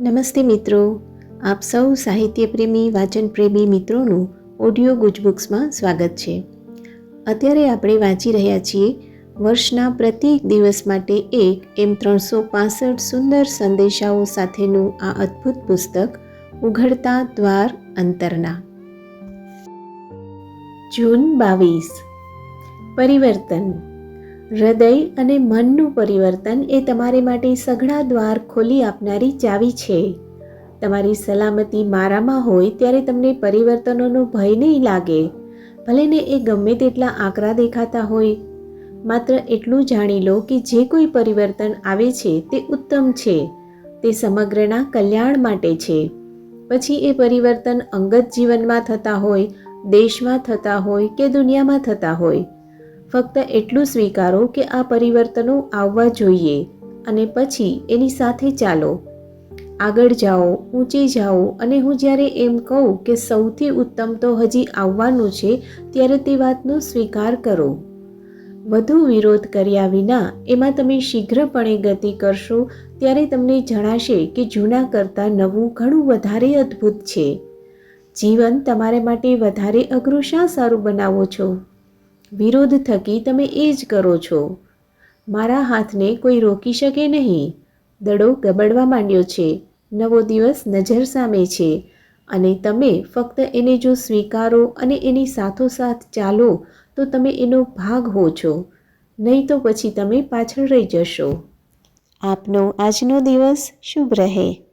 નમસ્તે મિત્રો. આપ સૌ સાહિત્યપ્રેમી, વાચનપ્રેમી મિત્રોનું ઓડિયો ગુજબુક્સમાં સ્વાગત છે. અત્યારે આપણે વાંચી રહ્યા છીએ વર્ષના પ્રત્યેક દિવસ માટે એક એમ ત્રણસો પાસઠ સુંદર સંદેશાઓ સાથેનું આ અદ્ભુત પુસ્તક, ઉઘડતા દ્વાર અંતરના. જૂન બાવીસ. પરિવર્તન. હૃદય અને મનનું પરિવર્તન એ તમારે માટે સઘળા દ્વાર ખોલી આપનારી ચાવી છે. તમારી સલામતી મારામાં હોય ત્યારે તમને પરિવર્તનોનો ભય નહીં લાગે. ભલે ને એ ગમે તેટલા આકરા દેખાતા હોય. માત્ર એટલું જાણી લો કે જે કોઈ પરિવર્તન આવે છે તે ઉત્તમ છે. તે સમગ્રના કલ્યાણ માટે છે. પછી એ પરિવર્તન અંગત જીવનમાં થતા હોય, દેશમાં થતા હોય કે દુનિયામાં થતા હોય ફક્ત એટલું સ્વીકારો કે આ પરિવર્તનો આવવા જોઈએ અને પછી એની સાથે ચાલો. આગળ જાઓ, ઊંચે જાઓ અને હું જ્યારે એમ કહું કે સૌથી ઉત્તમ તો હજી આવવાનું છે, ત્યારે તે વાતનો સ્વીકાર કરો. વધુ વિરોધ કર્યા વિના એમાં તમે શીઘ્રપણે ગતિ કરશો, ત્યારે તમને જણાશે કે જૂના કરતાં નવું ઘણું વધારે અદ્ભુત છે. જીવન તમારા માટે વધારે અઘરું શા સારું બનાવો છો? વિરોધ થકી તમે એ જ કરો છો. મારા હાથને કોઈ રોકી શકે નહીં. દડો ગબડવા માંડ્યો છે. નવો દિવસ નજર સામે છે અને તમે ફક્ત એને જો સ્વીકારો અને એની સાથોસાથ ચાલો, તો તમે એનો ભાગ હો છો. નહીં તો પછી તમે પાછળ રહી જશો. આપનો આજનો દિવસ શુભ રહે.